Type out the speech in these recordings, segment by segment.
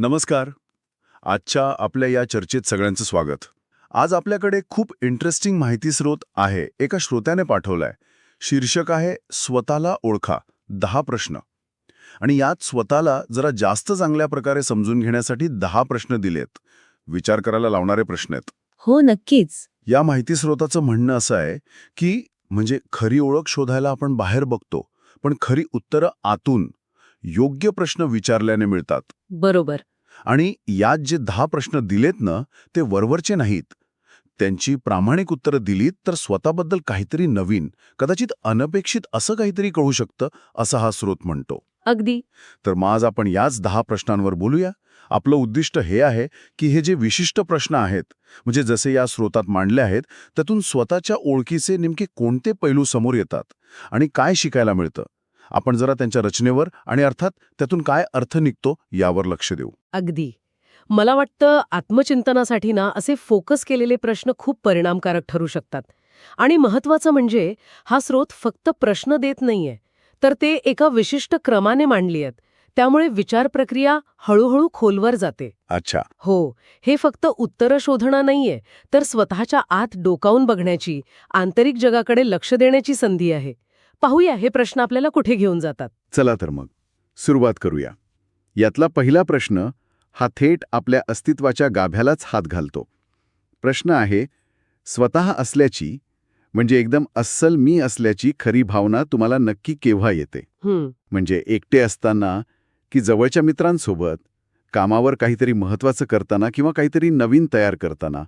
नमस्कार. आजच्या आपल्या या चर्चेत सगळ्यांचं स्वागत. आज आपल्याकडे खूप इंटरेस्टिंग माहिती स्रोत आहे एका श्रोत्याने पाठवलाय. शीर्षक आहे स्वतःला ओळखा दहा प्रश्न. आणि यात स्वतःला जरा जास्त चांगल्या प्रकारे समजून घेण्यासाठी दहा प्रश्न दिलेत. विचार करायला लावणारे प्रश्न आहेत. हो नक्कीच. या माहिती स्रोताचं म्हणणं असं आहे की म्हणजे खरी ओळख शोधायला आपण बाहेर बघतो पण खरी उत्तरं आतून योग्य प्रश्न विचारल्याने मिळतात. बरोबर. आणि यात जे दहा प्रश्न दिलेत ना ते वरवरचे नाहीत. त्यांची प्रामाणिक उत्तरं दिलीत तर स्वतःबद्दल काहीतरी नवीन कदाचित अनपेक्षित असं काहीतरी कळू शकतं असं हा स्रोत म्हणतो. अगदी. तर मग आज आपण याच दहा प्रश्नांवर बोलूया. आपलं उद्दिष्ट हे आहे की हे जे विशिष्ट प्रश्न आहेत म्हणजे जसे या स्रोतात मांडले आहेत त्यातून स्वतःच्या ओळखीचे नेमके कोणते पैलू समोर येतात आणि काय शिकायला मिळतं? आपण जरा त्यांच्या रचनेवर आणि अर्थात त्यातून काय अर्थ निघतो यावर लक्ष देऊ. अगदी. मला वाटतं आत्मचिंतनासाठी ना असे फोकस केलेले प्रश्न खूप परिणामकारक ठरू शकतात. आणि महत्वाचं म्हणजे हा स्रोत फक्त प्रश्न देत नाहीये तर ते एका विशिष्ट क्रमाने मांडली आहेत. त्यामुळे विचार प्रक्रिया हळूहळू खोलवर जाते. अच्छा. हो हे फक्त उत्तरं शोधणं नाहीये तर स्वतःच्या आत डोकावून बघण्याची आंतरिक जगाकडे लक्ष देण्याची संधी आहे. पाहूया हे प्रश्न आपल्याला कुठे घेऊन जातात. चला तर मग सुरुवात करूया. यातला पहिला प्रश्न हा थेट आपल्या अस्तित्वाच्या गाभ्यालाच हात घालतो. प्रश्न आहे स्वतः असल्याची म्हणजे एकदम अस्सल मी असल्याची खरी भावना तुम्हाला नक्की केव्हा येते? म्हणजे एकटे असताना की जवळच्या मित्रांसोबत कामावर काहीतरी महत्वाचं करताना किंवा काहीतरी नवीन तयार करताना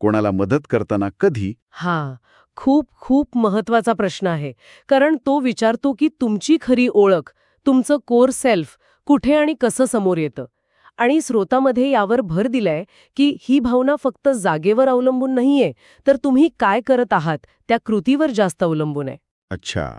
कोणाला मदत करताना कधी? हा खूप खूप महत्त्वाचा प्रश्न आहे. कारण तो विचारतो की तुमची खरी ओळख तुमचं कोर सेल्फ कुठे आणि कसं समोर येतं? आणि स्रोतामध्ये यावर भर दिलाय की ही भावना फक्त जागेवर अवलंबून नाहीये तर तुम्ही काय करत आहात त्या कृतीवर जास्त अवलंबून आहे. अच्छा.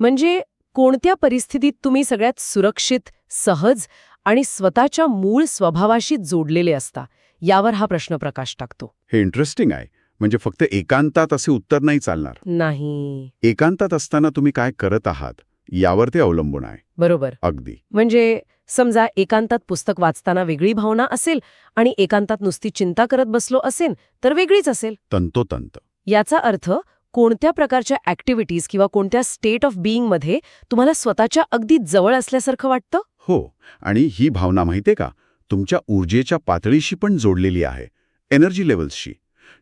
म्हणजे कोणत्या परिस्थितीत तुम्ही सगळ्यात सुरक्षित सहज आणि स्वतःच्या मूळ स्वभावाशी जोडलेले असता? यावर हा प्रश्न प्रकाश टाकतो. हे इंटरेस्टिंग आहे. म्हणजे फक्त एकांतात असे उत्तर नाही चालणार. नाही. एकांतात असताना तुम्ही काय करत आहात यावर ते अवलंबून आहे. बरोबर. अगदी. म्हणजे समजा एकांतात पुस्तक वाचताना वेगळी भावना असेल आणि एकांतात नुसती चिंता करत बसलो असेल तर वेगळीच असेल. तंतोतंत. याचा अर्थ कोणत्या प्रकारच्या ॲक्टिव्हिटीज किंवा कोणत्या स्टेट ऑफ बिईंगमध्ये तुम्हाला स्वतःच्या अगदी जवळ असल्यासारखं वाटतं? हो आणि ही भावना माहितीये का? तुमच्या ऊर्जेच्या पातळीशी पण जोडलेली आहे एनर्जी लेवल्सशी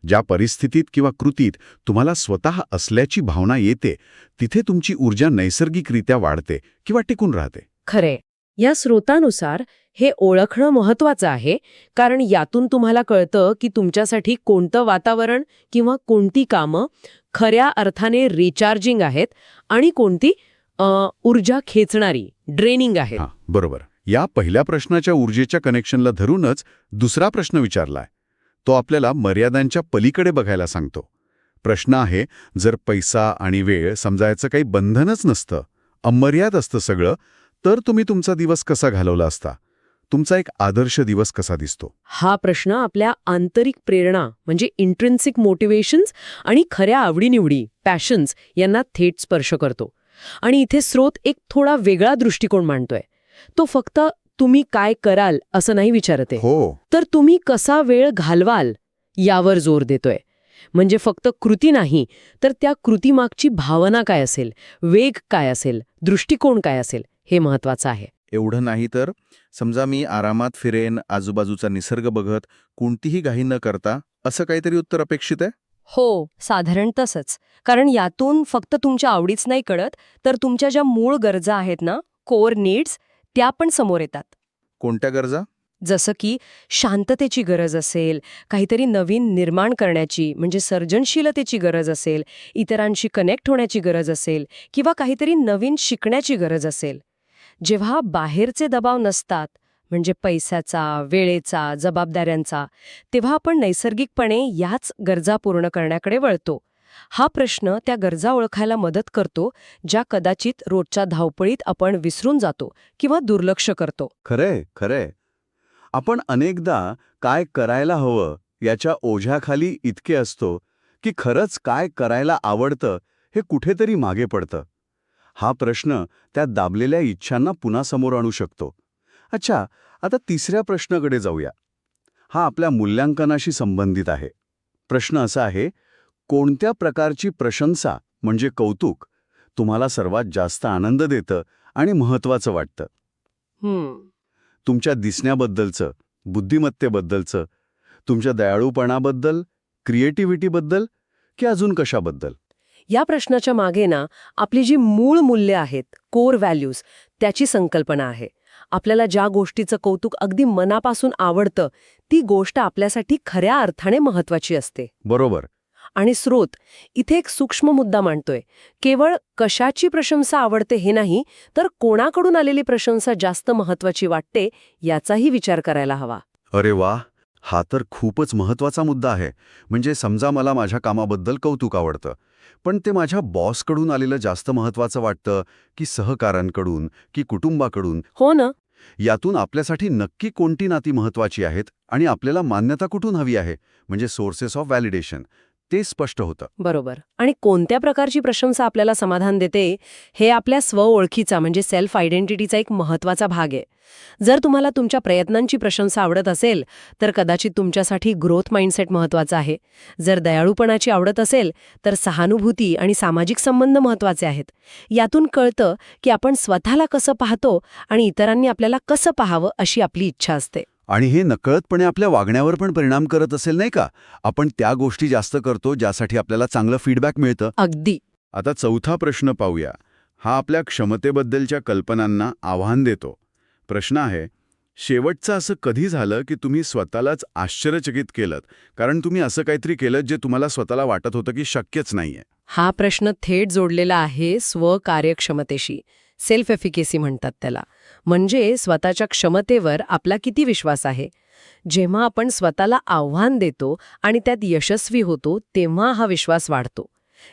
ज्या परिस्थितीत किंवा कृतीत तुम्हाला स्वतः असल्याची भावना येते तिथे तुमची ऊर्जा नैसर्गिकरित्या वाढते किंवा टिकून राहते. खरे. या स्रोतानुसार हे ओळखणं महत्वाचं आहे कारण यातून तुम्हाला कळतं की तुमच्यासाठी कोणतं वातावरण किंवा कोणती कामं खऱ्या अर्थाने रिचार्जिंग आहेत आणि कोणती ऊर्जा खेचणारी ड्रेनिंग आहेत. हां बरोबर. या पहिल्या प्रश्नाच्या ऊर्जेच्या कनेक्शनला धरूनच दुसरा प्रश्न विचारलाय. तो आपल्याला मर्यादांच्या पलीकडे बघायला सांगतो. प्रश्न आहे जर पैसा आणि वेळ समजायचं काही बंधनच नसतं अमर्याद असतं सगळं तर तुम्ही तुमचा दिवस कसा घालवला असता? तुमचा एक आदर्श दिवस कसा दिसतो? हा प्रश्न आपल्या आंतरिक प्रेरणा म्हणजे इंट्रेन्सिक मोटिवेशन्स आणि खऱ्या आवडीनिवडी पॅशन्स यांना थेट स्पर्श करतो. आणि इथे स्रोत एक थोडा वेगळा दृष्टिकोन मांडतोय. तो फक्त तुम्ही काय कराल असं नाही विचारते हो. तर तुम्ही कसा वेळ घालवाल यावर जोर देतोय. म्हणजे फक्त कृती नाही तर त्या कृतीमागची भावना काय असेल? वेग काय असेल? दृष्टिकोन काय असेल? हे महत्वाचं आहे. एवढं नाही तर समजा मी आरामात फिरेन आजूबाजूचा निसर्ग बघत कोणतीही घाई न करता असं काहीतरी उत्तर अपेक्षित आहे? हो साधारण तसंच. कारण यातून फक्त तुमच्या आवडीच नाही कळत तर तुमच्या ज्या मूळ गरजा आहेत ना कोर नीड्स त्या पण समोर येतात. कोणत्या गरजा? जसं की शांततेची गरज असेल काहीतरी नवीन निर्माण करण्याची म्हणजे सर्जनशीलतेची गरज असेल इतरांशी कनेक्ट होण्याची गरज असेल किंवा काहीतरी नवीन शिकण्याची गरज असेल. जेव्हा बाहेरचे दबाव नसतात म्हणजे पैशाचा वेळेचा जबाबदाऱ्यांचा तेव्हा आपण नैसर्गिकपणे याच गरजा पूर्ण करण्याकडे वळतो. हा प्रश्न त्या गरजा ओळखायला मदत करतो ज्या कदाचित रोजच्या धावपळीत आपण विसरून जातो किंवा दुर्लक्ष करतो. खरंय खरंय. आपण अनेकदा काय करायला हवं याच्या ओझ्याखाली इतके असतो की खरंच काय करायला आवडतं हे कुठेतरी मागे पडतं. हा प्रश्न त्या दाबलेल्या इच्छांना पुन्हा समोर आणू शकतो. अच्छा आता तिसऱ्या प्रश्नाकडे जाऊया. हा आपल्या मूल्यांकनाशी संबंधित आहे. प्रश्न असा आहे कोणत्या प्रकारची प्रशंसा म्हणजे कौतुक तुम्हाला सर्वात जास्त आनंद देतं आणि महत्त्वाचं वाटतं? हम्म. तुमच्या दिसण्याबद्दलचं बुद्धिमत्तेबद्दलचं तुमच्या दयाळूपणाबद्दल क्रिएटिव्हिटीबद्दल की अजून कशाबद्दल? या प्रश्नाच्या मागे ना आपली जी मूळ मूल्य आहेत कोर व्हॅल्यूज त्याची संकल्पना आहे. आपल्याला ज्या गोष्टीचं कौतुक अगदी मनापासून आवडतं ती गोष्ट आपल्यासाठी खऱ्या अर्थाने महत्वाची असते. बरोबर. आणि स्रोत. इथे एक सूक्ष्म मुद्दा मांडतोय. केवळ कशाची प्रशंसा आवडते हे नाही तर कोणाकडून आलेली प्रशंसा जास्त महत्वाची वाटते याचाही विचार करायला हवा. अरे वा हा तर खूपच महत्त्वाचा मुद्दा आहे. म्हणजे समजा मला माझ्या कामाबद्दल कौतुक आवडतं. पण ते माझ्या बॉसकडून आलेलं जास्त महत्वाचं वाटतं की सहकाऱ्यांकडून की कुटुंबाकडून? हो ना. यातून आपल्यासाठी नक्की कोणती नाती महत्वाची आहेत आणि आपल्याला मान्यता कुठून हवी आहे? म्हणजे सोर्सेस ऑफ व्हॅलिडेशन. ते स्पष्ट होतं. बरोबर. आणि कोणत्या प्रकारची प्रशंसा आपल्याला समाधान देते हे आपल्या स्वओळखीचा म्हणजे सेल्फ आयडेंटिटीचा एक महत्त्वाचा भाग आहे. जर तुम्हाला तुमच्या प्रयत्नांची प्रशंसा आवडत असेल तर कदाचित तुमच्यासाठी ग्रोथ माइंडसेट महत्त्वाचा आहे. जर दयाळूपणाची आवडत असेल तर सहानुभूती आणि सामाजिक संबंध महत्त्वाचे आहेत. यातून कळतं की आपण स्वतःला कसं पाहतो आणि इतरांनी आपल्याला कसं पाहावं अशी आपली इच्छा असते. आणि हे नकळतपणे आपल्या वागण्यावर पण परिणाम करत असेल नाही का? आपण त्या गोष्टी जास्त करतो ज्यासाठी आपल्याला चांगलं फीडबॅक मिळतं. अगदी. आता चौथा प्रश्न पाहूया. हा आपल्या क्षमतेबद्दलच्या कल्पनांना आव्हान देतो. प्रश्न आहे शेवटचं असं कधी झालं की तुम्ही स्वतःलाच आश्चर्यचकित केलं कारण तुम्ही असं काहीतरी केलं जे तुम्हाला स्वतःला वाटत होतं की शक्यच नाहीये. हा प्रश्न थेट जोडलेला आहे स्वकार्यक्षमतेशी सेल्फ एफिकेसी म्हणतात त्याला. म्हणजे स्वतःच्या क्षमतेवर आपला किती विश्वास आहे? जेव्हा आपण स्वतःला आव्हान देतो आणि त्यात यशस्वी होतो तेव्हा हा विश्वास वाढतो.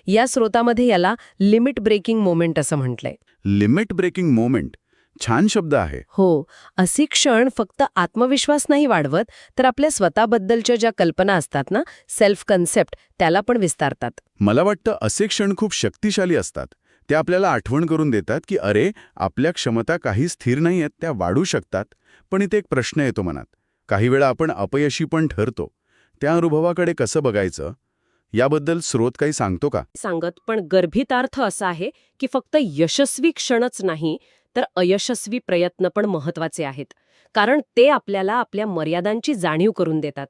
या स्रोतामध्ये याला लिमिट ब्रेकिंग मोमेंट असं म्हटलंय. लिमिट ब्रेकिंग मोमेंट छान शब्द आहे. हो असे क्षण फक्त आत्मविश्वास नाही वाढवत तर आपल्या स्वतःबद्दलच्या ज्या कल्पना असतात ना सेल्फ कन्सेप्ट त्याला पण विस्तारतात. मला वाटतं असे क्षण खूप शक्तिशाली असतात. ते आपल्याला आठवण करून देतात की अरे आपल्या क्षमता काही स्थिर नाही आहेत त्या वाढू शकतात. पण इथे एक प्रश्न येतो मनात. काही वेळा आपण अपयशी पण ठरतो. त्या अनुभवाकडे कसं बघायचं? याबद्दल स्रोत काही सांगतो का? सांगत पण गर्भितार्थ असा आहे की फक्त यशस्वी क्षणच नाही तर अयशस्वी प्रयत्न पण महत्त्वाचे आहेत. कारण ते आपल्याला आपल्या मर्यादांची जाणीव करून देतात.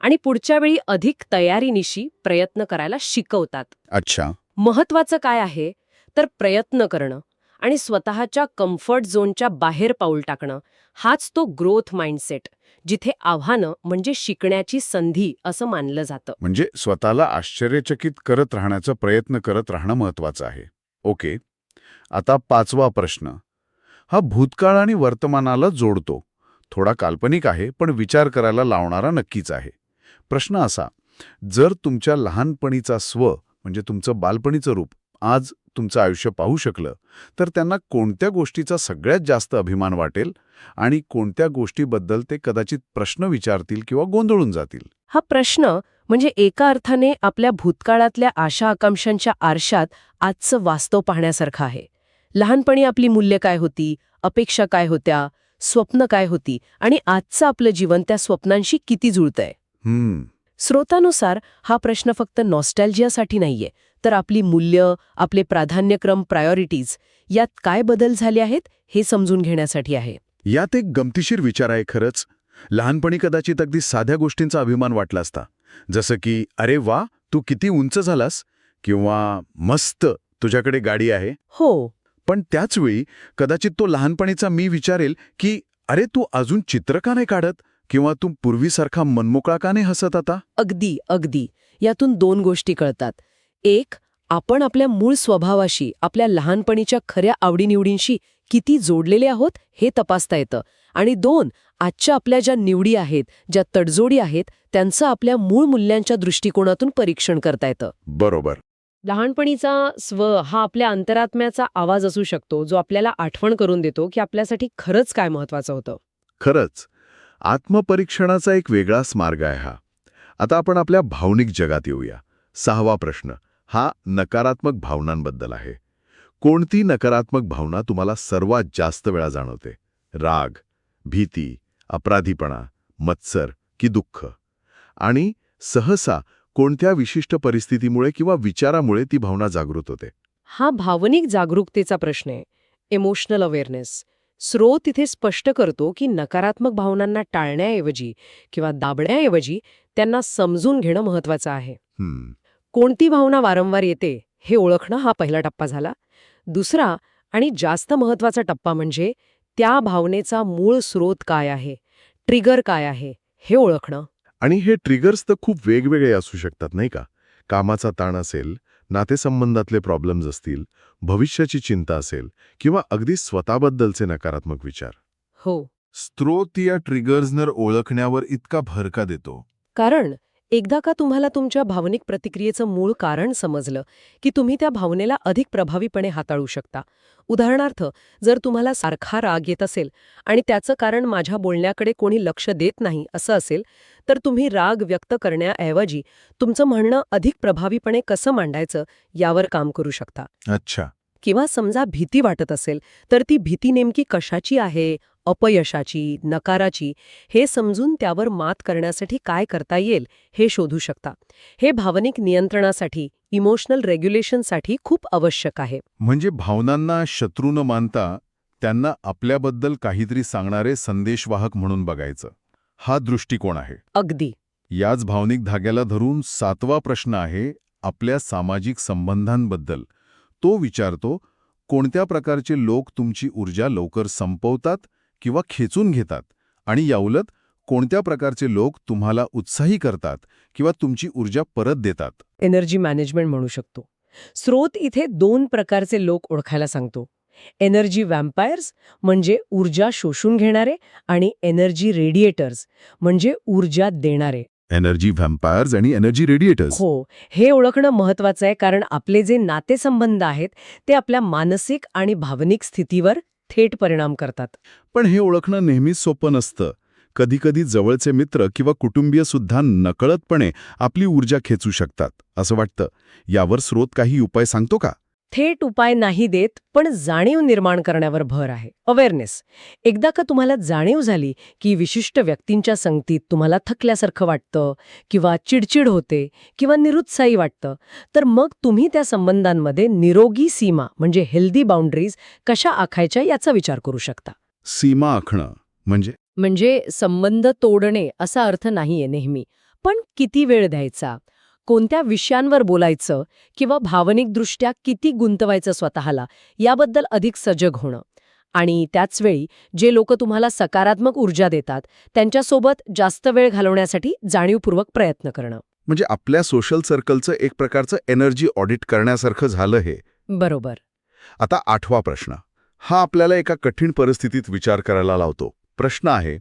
आणि पुढच्या वेळी अधिक तयारीनिशी प्रयत्न करायला शिकवतात. अच्छा. महत्वाचं काय आहे? तर प्रयत्न करणं आणि स्वतःच्या कम्फर्ट झोनच्या बाहेर पाऊल टाकणं हाच तो ग्रोथ माइंडसेट जिथे आव्हानं म्हणजे शिकण्याची संधी असं मानलं जातं. म्हणजे स्वतःला आश्चर्यचकित करत राहण्याचा प्रयत्न करत राहणं महत्वाचं आहे. ओके. आता पाचवा प्रश्न. हा भूतकाळ आणि वर्तमानाला जोडतो. थोडा काल्पनिक आहे पण विचार करायला लावणारा नक्कीच आहे. प्रश्न असा जर तुमच्या लहानपणीचा स्व म्हणजे तुमचं बालपणीचं रूप आज तुमचं आयुष्य पाहू शकलं तर त्यांना कोणत्या गोष्टीचा सगळ्यात जास्त अभिमान वाटेल आणि कोणत्या गोष्टीबद्दल ते कदाचित प्रश्न विचारतील किंवा गोंधळून जातील? हा प्रश्न म्हणजे एका अर्थाने आपल्या भूतकाळातल्या आशा आकांक्षांच्या आरशात आजचं वास्तव पाहण्यासारखं आहे. लहानपणी आपली मूल्य काय होती अपेक्षा काय होत्या स्वप्न काय होती आणि आजचं आपलं जीवन त्या स्वप्नांशी किती जुळतंय? हम्म. स्रोतानुसार हा प्रश्न फक्त नॉस्टॅल्जियासाठी नाहीये तर आपली मूल्य आपले प्राधान्यक्रम प्रायोरिटीज यात काय बदल झाले आहेत हे समजून घेण्यासाठी आहे. यात एक गमतीशीर विचार आहे खरंच. लहानपणी कदाचित अगदी साध्या गोष्टींचा अभिमान वाटला असता. जसं की अरे वा तू किती उंच झालास किंवा मस्त तुझ्याकडे गाडी आहे. हो. पण त्याचवेळी कदाचित तो लहानपणीचा मी विचारेल की अरे तू अजून चित्र का नाही काढत? किंवा तू पूर्वीसारखा मनमोकळा का नाही हसत आता? अगदी अगदी. यातून दोन गोष्टी कळतात. एक आपण आपल्या मूळ स्वभावाशी आपल्या लहानपणीच्या खऱ्या आवडीनिवडींशी किती जोडलेले आहोत हे तपासता येतं. आणि दोन आजच्या आपल्या ज्या निवडी आहेत ज्या तडजोडी आहेत त्यांचं आपल्या मूळ मूल्यांच्या दृष्टिकोनातून परीक्षण करता येतं. बरोबर. लहानपणीचा स्व हा आपल्या अंतरात्म्याचा आवाज असू शकतो जो आपल्याला आठवण करून देतो की आपल्यासाठी खरंच काय महत्वाचं होतं. खरंच. आत्मपरीक्षणाचा एक वेगळाच मार्ग आहे हा. आता आपण आपल्या भावनिक जगात येऊया. सहावा प्रश्न. हा नकारात्मक भावनांबद्दल आहे. कोणती नकारात्मक भावना तुम्हाला सर्वात जास्त वेळा जाणवते? राग भीती अपराधीपणा मत्सर की दुःख? आणि सहसा कोणत्या विशिष्ट परिस्थितीमुळे किंवा विचारामुळे ती भावना जागृत होते? हा भावनिक जागरूकतेचा प्रश्न आहे. इमोशनल अवेअरनेस स्रोत इथे स्पष्ट करतो की नकारात्मक भावनांना टाळण्याऐवजी किंवा दाबण्याऐवजी त्यांना समजून घेणं महत्वाचं आहे. कोणती भावना वारंवार येते हे ओळखणं हा पहिला टप्पा झाला. दुसरा आणि जास्त महत्त्वाचा टप्पा म्हणजे त्या भावनेचा मूळ स्रोत काय आहे? ट्रिगर काय आहे? हे ओळखणं. आणि हे ट्रिगर्स तर खूप वेगवेगळे असू शकतात नाही का? कामाचा ताण असेल नातेसंबंधातले प्रॉब्लेम्स असतील भविष्याची चिंता असेल किंवा अगदी स्वतःबद्दलचे नकारात्मक विचार. हो. स्त्रोत या ट्रिगर्सनर ओळखण्यावर इतका भर का देतो. कारण एकदा का तुम्हाला तुमच्या भावनिक प्रतिक्रियेचं मूळ कारण समजलं की तुम्ही त्या भावनेला अधिक प्रभावीपणे हाताळू शकता? उदाहरणार्थ जर तुम्हाला सारखा राग येत असेल आणि त्याचं कारण माझ्या बोलण्याकडे कोणी लक्ष देत नाही असं असेल तर तुम्ही राग व्यक्त करण्याऐवजी तुमचं म्हणणं अधिक प्रभावीपणे कसं मांडायचं यावर काम करू शकता. अच्छा. किंवा समजा भीती वाटत असेल तर ती भीती नेमकी कशाची आहे? अपयशाची नकाराची हे समजून त्यावर मात करण्यासाठी काय करता येईल हे शोधू शकता. हे भावनिक नियंत्रणासाठी इमोशनल रेग्युलेशनसाठी खूप आवश्यक आहे. म्हणजे भावनांना शत्रू न मानता त्यांना आपल्याबद्दल काहीतरी सांगणारे संदेशवाहक म्हणून बघायचं. हा दृष्टिकोन आहे. अगदी. याच भावनिक धाग्याला धरून सातवा प्रश्न आहे आपल्या सामाजिक संबंधांबद्दल. तो विचारतो कोणत्या प्रकारचे लोक तुमची ऊर्जा लवकर संपवतात? किंवा खेचून घेतात आणि याउलट कोणत्या प्रकारचे लोक तुम्हाला उत्साही करतात किंवा तुमची ऊर्जा परत देतात. एनर्जी मॅनेजमेंट म्हणू शकतो. स्रोत इथे दोन प्रकारचे लोक ओळखायला सांगतो. एनर्जी वॅम्पायर्स म्हणजे ऊर्जा शोषून घेणारे आणि एनर्जी रेडिएटर्स म्हणजे ऊर्जा देणारे. एनर्जी व्हॅम्पायर्स आणि एनर्जी रेडिएटर्स हो हे ओळखणं महत्वाचं आहे कारण आपले जे नातेसंबंध आहेत ते आपल्या मानसिक आणि भावनिक स्थितीवर थेट परिणाम करतात. पण हे ओळखणं नेहमीच सोपं नसतं. कधीकधी जवळचे मित्र किंवा कुटुंबीय सुद्धा नकळतपणे आपली ऊर्जा खेचू शकतात असं वाटतं. यावर स्रोत काही उपाय सांगतो का? थेट उपाय नाही देत पण जाणीव निर्माण करण्यावर भर आहे. अवेअरनेस एकदा का तुम्हाला जाणीव झाली की विशिष्ट व्यक्तींच्या संगतीत तुम्हाला थकल्यासारखं वाटतं किंवा चिडचिड होते किंवा निरुत्साही वाटतं तर मग तुम्ही त्या संबंधांमध्ये निरोगी सीमा म्हणजे हेल्दी बाउंड्रीज कशा आखायच्या याचा विचार करू शकता? सीमा आखणं म्हणजे? म्हणजे संबंध तोडणे असा अर्थ नाहीये नेहमी पण किती वेळ द्यायचा? कोणत्या विषयांवर बोलायचं किंवा भावनिकदृष्ट्या किती गुंतवायचं स्वतःला याबद्दल अधिक सजग होणं. आणि त्याचवेळी जे लोक तुम्हाला सकारात्मक ऊर्जा देतात त्यांच्यासोबत जास्त वेळ घालवण्यासाठी जाणीवपूर्वक प्रयत्न करणं. म्हणजे आपल्या सोशल सर्कलचं एक प्रकारचं एनर्जी ऑडिट करण्यासारखं झालं हे. बरोबर. आता आठवा प्रश्न. हा आपल्याला एका कठीण परिस्थितीत विचार करायला लावतो. प्रश्न आहे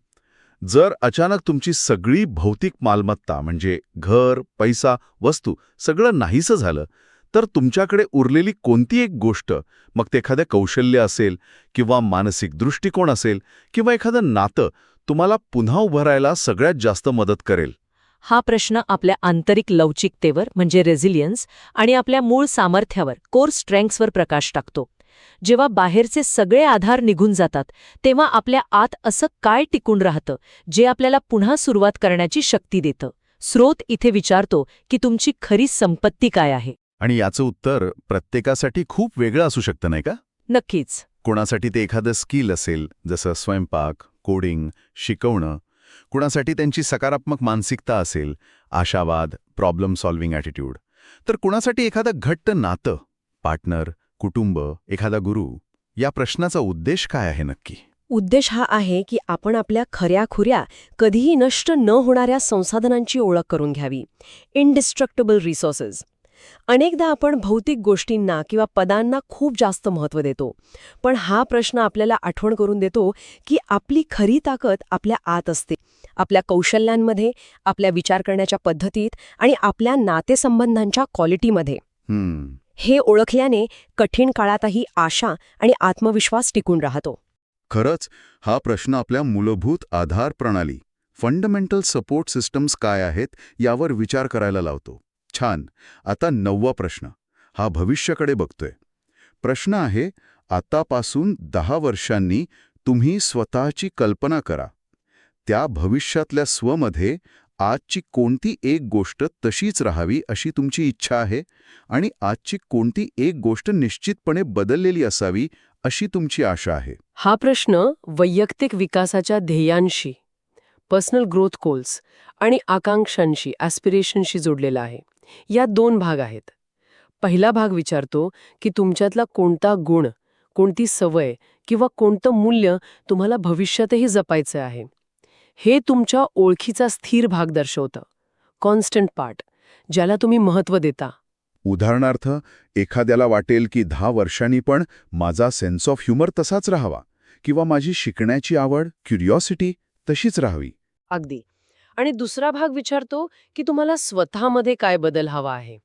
जर अचानक तुमची सगळी भौतिक मालमत्ता म्हणजे घर पैसा वस्तू सगळं नाहीसं झालं तर तुमच्याकडे उरलेली कोणती एक गोष्ट मग ते एखादं कौशल्य असेल किंवा मानसिक दृष्टिकोन असेल किंवा एखादं नातं तुम्हाला पुन्हा उभं राहायला सगळ्यात जास्त मदत करेल? हा प्रश्न आपल्या आंतरिक लवचिकतेवर म्हणजे रेझिलियन्स आणि आपल्या मूळ सामर्थ्यावर कोर स्ट्रेंग्सवर प्रकाश टाकतो. जेव्हा बाहेरचे सगळे आधार निघून जातात तेव्हा आपल्या आत असं काय टिकून राहतं जे आपल्याला पुन्हा सुरुवात करण्याची शक्ती देतं? स्रोत इथे विचारतो की तुमची खरी संपत्ती काय आहे? आणि याचं उत्तर प्रत्येकासाठी खूप वेगळं असू शकतं नाही का? नक्कीच. कोणासाठी ते एखादं स्किल असेल जसं स्वयंपाक कोडिंग शिकवणं कुणासाठी त्यांची सकारात्मक मानसिकता असेल आशावाद प्रॉब्लेम सॉल्व्हिंग ॲटिट्यूड तर कुणासाठी एखादं घट्ट नातं पार्टनर कुटुंब एखादा गुरु या प्रश्नाचा उद्देश काय आहे नक्की? उद्देश हा आहे की आपण आपल्या खऱ्याखुऱ्या कधीही नष्ट न होणाऱ्या संसाधनांची ओळख करून घ्यावी. इनडिस्ट्रक्टेबल रिसोर्सेस अनेकदा आपण भौतिक गोष्टींना किंवा पदांना खूप जास्त महत्त्व देतो. पण हा प्रश्न आपल्याला आठवण करून देतो की आपली खरी ताकद आपल्या आत असते. आपल्या कौशल्यांमध्ये आपल्या विचार करण्याच्या पद्धतीत आणि आपल्या नातेसंबंधांच्या क्वालिटीमध्ये हे ओळखल्याने कठीण काळातही आशा आणि आत्मविश्वास टिकून राहतो. खरंच हा प्रश्न आपल्या मूलभूत आधार प्रणाली फंडमेंटल सपोर्ट सिस्टम्स काय आहेत यावर विचार करायला लावतो. छान आता नववा प्रश्न हा भविष्याकडे बघतोय. प्रश्न आहे आतापासून दहा वर्षांनी तुम्ही स्वतःची कल्पना करा. त्या भविष्यातल्या स्वमध्ये आजची कोणती एक गोष्ट तशीच राहावी अशी तुमची इच्छा आहे? आणि आजची कोणती एक गोष्ट निश्चितपणे बदललेली असावी अशी तुमची आशा आहे? हा प्रश्न वैयक्तिक विकासाच्या ध्येयांशी पर्सनल ग्रोथ गोल्स आणि आकांक्षांशी ॲस्पिरेशनशी जोडलेला आहे. या दोन भाग आहेत. पहिला भाग विचारतो की तुमच्यातला कोणता गुण कोणती सवय किंवा कोणतं मूल्य तुम्हाला भविष्यातही जपायचं आहे? हे तुमच्या ओळखीचा स्थिर भाग दर्शवतं. कॉन्स्टंट पार्ट ज्याला तुम्ही महत्त्व देता. उदाहरणार्थ एखाद्याला वाटेल की दहा वर्षांनी पण माझा सेन्स ऑफ ह्युमर तसाच राहावा किंवा माझी शिकण्याची आवड क्युरिओसिटी तशीच राहावी. अगदी. आणि दुसरा भाग विचारतो की तुम्हाला स्वतःमध्ये काय बदल हवा आहे?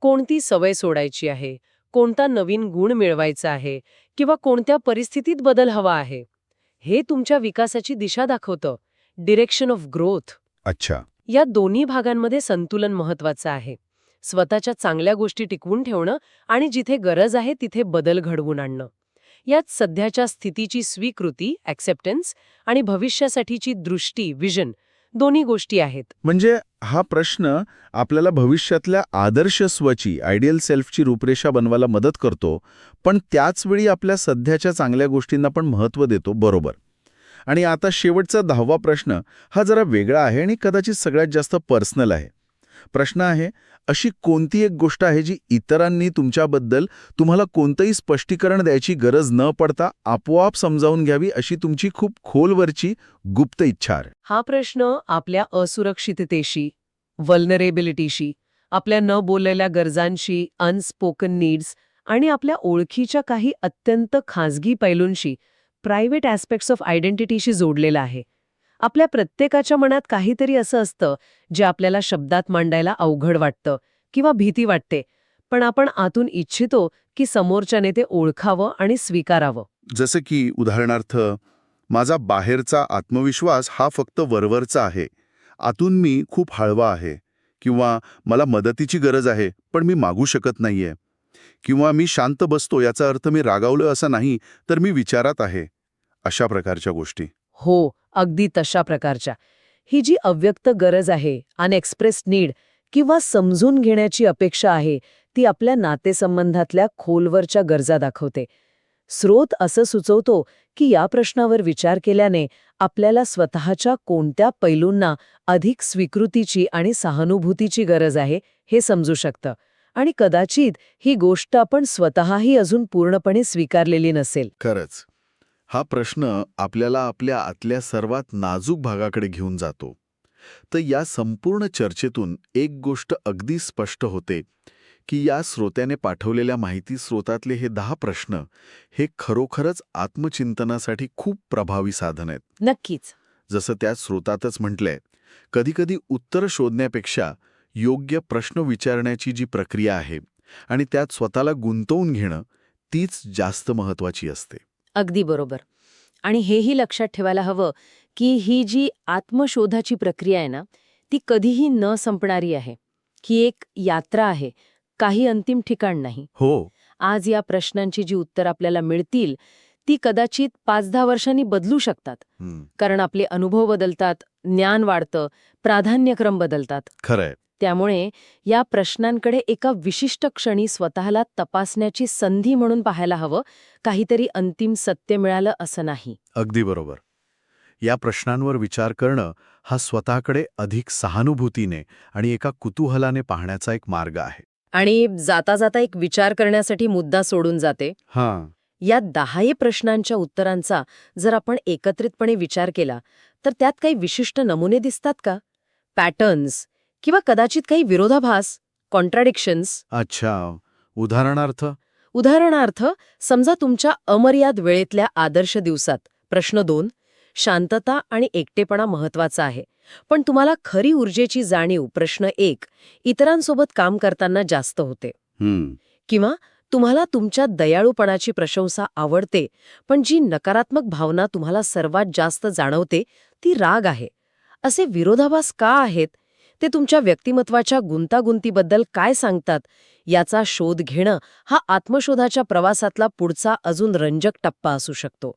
कोणती सवय सोडायची आहे? कोणता नवीन गुण मिळवायचा आहे? किंवा कोणत्या परिस्थितीत बदल हवा आहे? हे तुमच्या विकासाची दिशा दाखवतं. डिरेक्शन ऑफ ग्रोथ अच्छा. या दोन्ही भागांमध्ये संतुलन महत्वाचं आहे. स्वतःच्या चांगल्या गोष्टी टिकवून ठेवणं आणि जिथे गरज आहे तिथे बदल घडवून आणणं. यात सध्याच्या स्थितीची स्वीकृती ॲक्सेप्टन्स आणि भविष्यासाठीची दृष्टी विजन दोन्ही गोष्टी आहेत. म्हणजे हा प्रश्न आपल्याला भविष्यातल्या आदर्श स्वची आयडियल सेल्फची रूपरेषा बनवायला मदत करतो पण त्याचवेळी आपल्या सध्याच्या चांगल्या गोष्टींना पण महत्त्व देतो बरोबर. आणि आता शेवटचा दहावा प्रश्न हा जरा वेगळा आहे आणि कदाचित सगळ्यात जास्त पर्सनल आहे. प्रश्न आहे अशी कोणती एक गोष्ट आहे जी इतरांनी तुमच्याबद्दल तुम्हाला कोणतंही स्पष्टीकरण द्यायची गरज न पडता आपोआप समजावून घ्यावी अशी तुमची खूप खोलवरची गुप्त इच्छा आहे? हा प्रश्न आपल्या असुरक्षिततेशी वल्नरेबिलिटीशी आपल्या न बोललेल्या गरजांशी अनस्पोकन नीड्स आणि आपल्या ओळखीच्या काही अत्यंत खाजगी पैलूंशी प्रायव्हेट ॲस्पेक्ट्स ऑफ आयडेंटिटीशी जोडलेला आहे. आपल्या प्रत्येकाच्या मनात काहीतरी असं असतं जे आपल्याला शब्दात मांडायला अवघड वाटतं किंवा भीती वाटते पण आपण आतून इच्छितो की समोरच्याने ते ओळखावं आणि स्वीकारावं. जसं की उदाहरणार्थ माझा बाहेरचा आत्मविश्वास हा फक्त वरवरचा आहे. आतून मी खूप हळवा आहे किंवा मला मदतीची गरज आहे पण मी मागू शकत नाहीये. किंवा मी शांत बसतो याचा अर्थ मी रागावलं असं नाही तर मी विचारात आहे. अशा प्रकारच्या गोष्टी. हो अगदी तशा प्रकारच्या. ही जी अव्यक्त गरज आहे अनएक्सप्रेस नीड किंवा समजून घेण्याची अपेक्षा आहे ती आपल्या नातेसंबंधातल्या खोलवरच्या गरजा दाखवते. स्रोत असं सुचवतो की या प्रश्नावर विचार केल्याने आपल्याला स्वतःच्या कोणत्या पैलूंना अधिक स्वीकृतीची आणि सहानुभूतीची गरज आहे हे समजू शकतं. आणि कदाचित ही गोष्ट आपण स्वतःही अजून पूर्णपणे स्वीकारलेली नसेल. खरंच. हा प्रश्न आपल्याला आपल्या आतल्या सर्वात नाजूक भागाकडे घेऊन जातो. तर या संपूर्ण चर्चेतून एक गोष्ट अगदी स्पष्ट होते की या श्रोत्याने पाठवलेल्या माहिती स्रोतातले हे दहा प्रश्न हे खरोखरच आत्मचिंतनासाठी खूप प्रभावी साधन आहेत. नक्कीच. जसं त्या स्रोतातच म्हटलंय कधीकधी उत्तर शोधण्यापेक्षा योग्य प्रश्न विचारण्याची जी प्रक्रिया आहे आणि त्यात स्वतःला गुंतवून घेणं तीच जास्त महत्वाची असते. अगदी बरोबर. आणि हेही लक्षात ठेवायला हवं की ही जी आत्मशोधाची प्रक्रिया आहे ना ती कधीही न संपणारी आहे. ही एक यात्रा आहे काही अंतिम ठिकाण नाही. हो. आज या प्रश्नांची जी उत्तर आपल्याला मिळतील ती कदाचित पाच दहा वर्षांनी बदलू शकतात. कारण आपले अनुभव बदलतात ज्ञान वाढतं प्राधान्यक्रम बदलतात. खरंय. त्यामुळे या प्रश्नांकडे एका विशिष्ट क्षणी स्वतःला तपासण्याची संधी म्हणून पाहायला हवं काहीतरी अंतिम सत्य मिळालं असं नाही. अगदी बरोबर. या प्रश्नांवर विचार करणं हा स्वतःकडे अधिक सहानुभूतीने आणि एका कुतूहलाने पाहण्याचा एक मार्ग आहे. आणि जाता जाता एक विचार करण्यासाठी मुद्दा सोडून जाते. हां. या दहाही प्रश्नांच्या उत्तरांचा जर आपण एकत्रितपणे विचार केला तर त्यात काही विशिष्ट नमुने दिसतात का? पॅटर्न्स किंवा कदाचित काही विरोधाभास कॉन्ट्राडिक्शन्स अच्छा. उदाहरणार्थ? उदाहरणार्थ समजा तुमच्या अमर्याद वेळेतल्या आदर्श दिवसात प्रश्न दोन शांतता आणि एकटेपणा महत्त्वाचा आहे. पण तुम्हाला खरी ऊर्जेची जाणीव प्रश्न एक इतरांसोबत काम करताना जास्त होते. हम्म. किंवा तुम्हाला तुमच्या दयाळूपणाची प्रशंसा आवडते पण जी नकारात्मक भावना तुम्हाला सर्वात जास्त जाणवते ती राग आहे. असे विरोधाभास का आहेत? ते तुमच्या व्यक्तिमत्वाच्या गुंतागुंतीबद्दल काय सांगतात? याचा शोध घेणं हा आत्मशोधाच्या प्रवासातला पुढचा अजून रंजक टप्पा असू शकतो.